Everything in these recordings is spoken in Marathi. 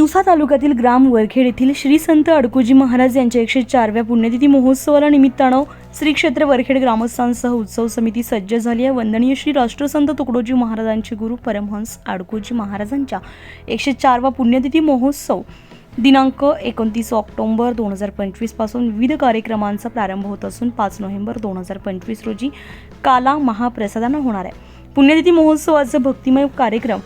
तिवसा तालुक्यातील ग्राम वरखेड येथील श्री संत अडकुजी महाराज यांच्या एकशे चारव्या पुण्यतिथी महोत्सवाला निमित्तानं श्री क्षेत्र वरखेड ग्रामस्थांसह उत्सव समिती सज्ज झाली आहे. वंदनीय श्री राष्ट्रसंत तुकडोजी महाराजांचे गुरु परमहंस अडकुजी महाराजांच्या एकशे चारवा पुण्यतिथी महोत्सव दिनांक एकोणतीस ऑक्टोंबर दोन हजार पंचवीसपासून विविध कार्यक्रमांचा प्रारंभ होत असून पाच नोव्हेंबर दोन हजार पंचवीस रोजी काला महाप्रसादानं होणार आहे. पुण्यतिथी महोत्सवाचं भक्तिमय कार्यक्रम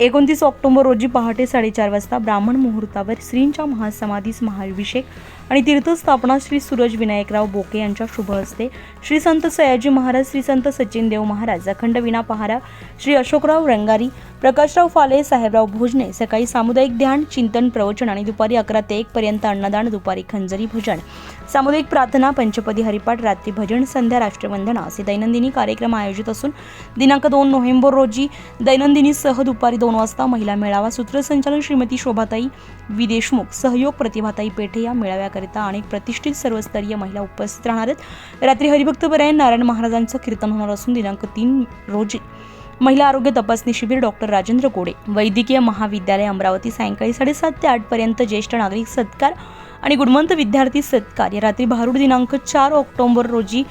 एकोणतीस ऑक्टोबर रोजी पहाटे साडेचार वाजता ब्राह्मण मुहूर्तावर श्रींच्या महासमाधीस महाभिषेक आणि तीर्थस्थापना श्री सूरज विनायकराव बोके यांच्या शुभ हस्ते श्री संत सयाजी महाराज श्री संत सचिन देव महाराज अखंड विना पहारा श्री अशोकराव रंगारी प्रकाशराव फाले साहेबराव भोजने सकाळी सामुदायिक ध्यान चिंतन प्रवचन आणि दुपारी अकरा ते एक पर्यंत अन्नदान दुपारी खंजरी भजन. सामुदायिक प्रार्थना पंचपदी हरिपाठ रात्री भजन संध्या राष्ट्रवंदना असे दैनंदिनी कार्यक्रम आयोजित असून दिनांक दोन नोव्हेंबर रोजी दैनंदिनी सह दुपारी दोन वाजता महिला मेळावा सूत्रसंचालन श्रीमती शोभाताई विदेशमुख सहयोग प्रतिभाताई पेठे या मेळाव्या मेळाव्याकरिता अनेक प्रतिष्ठित सर्वस्तरीय महिला उपस्थित राहणार आहेत. रात्री हरिभक्तपरायण नारायण महाराजांचं कीर्तन होणार असून दिनांक तीन रोजी महिला आरोग्य तपासणी शिबिर डॉक्टर राजेंद्र कोडे वैद्यकीय महाविद्यालय अमरावती सायंकाळी साडेसात ते आठपर्यंत ज्येष्ठ नागरिक सत्कार आणि गुणवंत विद्यार्थी सत्कार. या रात्री भारूड दिनांक चार ऑक्टोबर रोजी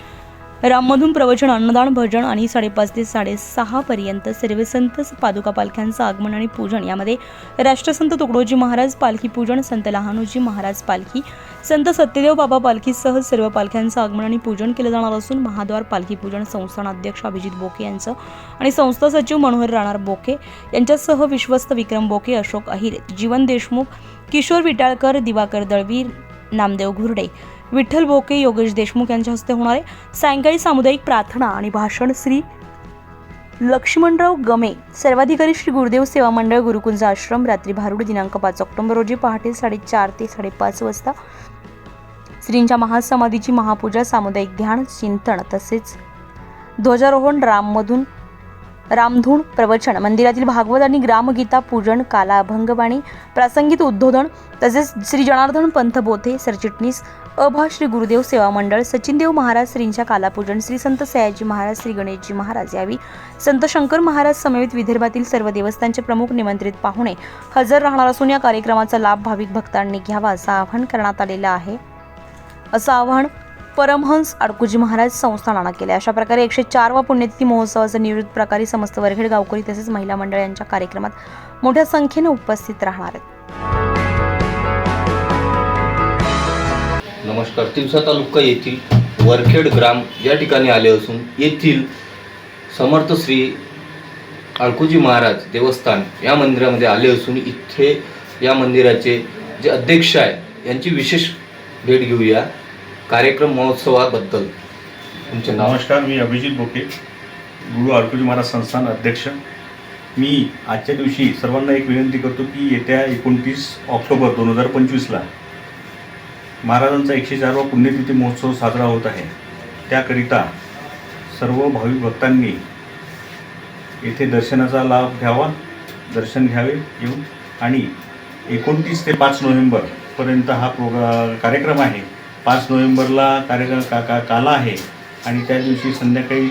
राममधून प्रवचन अन्नदान भजन आणि साडेपाच ते साडेसहापर्यंत सर्व संत पादुका पालख्यांचं आगमन आणि पूजन. यामध्ये राष्ट्रसंत तुकडोजी महाराज पालखी पूजन संत लहानोजी महाराज पालखी संत सत्यदेव बाबा पालखीसह सर्व पालख्यांचं आगमन आणि पूजन केलं जाणार असून महाद्वार पालखी पूजन संस्थान अध्यक्ष अभिजित बोके यांचं आणि संस्था सचिव मनोहर राणार बोके यांच्यासह विश्वस्त विक्रम बोके अशोक अहिर जीवन देशमुख किशोर विटाळकर दिवाकर दळवीर नामदेव घुर्डे विठ्ठल बोके योगेश देशमुख यांच्या हस्ते होणार आहे सायंकाळी सामुदायिक प्रार्थना आणि भाषण श्री लक्ष्मणराव गमे सर्वाधिकारी श्री गुरुदेव सेवा मंडळ गुरुकुंज आश्रम रात्री भारुड दिनांक पाच ऑक्टोबर रोजी पहाटे साडेचार ते साडेपाच वाजता श्रींच्या महासमाधीची महापूजा सामुदायिक ध्यान चिंतन तसेच ध्वजारोहण राममधून रामधून प्रवचन मंदिरातील भागवत आणि ग्रामगीता पूजन काला अभंगवाणी प्रासंगिक उद्बोधन तसेच श्री जनार्दन पंथ बोथे सरचिटणीस अभा श्री गुरुदेव सेवा मंडळ सचिनदेव महाराज श्रींच्या कालापूजन श्री संत सयाजी महाराज श्री गणेशजी महाराज यावी. संत शंकर महाराज समवेत विदर्भातील सर्व देवस्थानचे प्रमुख निमंत्रित पाहुणे हजर राहणार असून या कार्यक्रमाचा लाभ भाविक भक्तांनी घ्यावा असं आवाहन करण्यात आलेलं आहे. असं आवाहन परमहंस अडकुजी महाराज संस्थानानं केले अशा प्रकारे एकशे चारवा पुण्यतिथी महोत्सवाचं नियोजित प्रकारे समस्त वरखेड गावकरी तसेच महिला मंडळ यांच्या कार्यक्रमात मोठ्या संख्येने उपस्थित राहणार आहेत. नमस्कार. तिवसा तालुका येथील वरखेड ग्राम या ठिकाणी आले असून येथील समर्थ श्री अळकुजी महाराज देवस्थान या मंदिरामध्ये आले असून इथे या मंदिराचे जे अध्यक्ष आहे यांची विशेष भेट घेऊया कार्यक्रम महोत्सवाबद्दल. तुमचे नमस्कार मी अभिजित बोके गुरु अळकुजी महाराज संस्थान अध्यक्ष. मी आजच्या दिवशी सर्वांना एक विनंती करतो की येत्या एकोणतीस ऑक्टोबर दोन हजार पंचवीसला महाराजांचा एकशे चारवा पुण्यतिथी महोत्सव साजरा होत आहे. त्याकरिता सर्व भाविक भक्तांनी येथे दर्शनाचा लाभ घ्यावा दर्शन घ्यावे येऊन आणि एकोणतीस ते पाच नोव्हेंबरपर्यंत हा प्रोग्रा कार्यक्रम आहे. पाच नोव्हेंबरला कार्यक्रम का का काला आहे आणि त्या दिवशी संध्याकाळी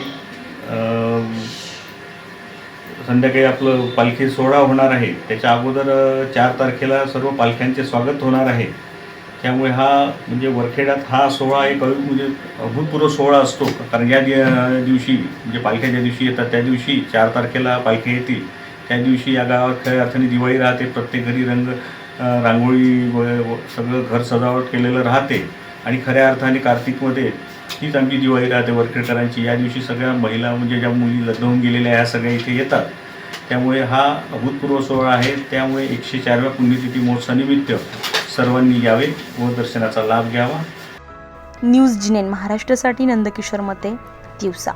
संध्याकाळी आपलं पालखी सोहळा होणार आहे. त्याच्या अगोदर चार तारखेला सर्व पालख्यांचे स्वागत होणार आहे. त्यामुळे हा म्हणजे वरखेड्यात हा सोहळा एक म्हणजे अभूतपूर्व सोहळा असतो. कारण या दि- दिवशी म्हणजे पालख्या ज्या दिवशी येतात त्या दिवशी चार तारखेला पालखी येतील. त्या दिवशी या गावात खऱ्या अर्थाने दिवाळी राहते प्रत्येक घरी रंग रांगोळी व सगळं घर सजावट केलेलं राहते. आणि खऱ्या अर्थाने कार्तिकमध्ये हीच आमची दिवाळी राहते वरखेडकरांची. या दिवशी सगळ्या महिला म्हणजे ज्या मुली लग्न होऊन गेलेल्या ह्या सगळ्या इथे येतात. त्यामुळे हा अभूतपूर्व सोहळा आहे. त्यामुळे एकशे चारव्या पुण्यतिथी महोत्सवानिमित्त सर्वांनी यावे व दर्शनाचा लाभ घ्यावा. न्यूज जिनेन महाराष्ट्रासाठी नंदकिशोर मते दिवसा.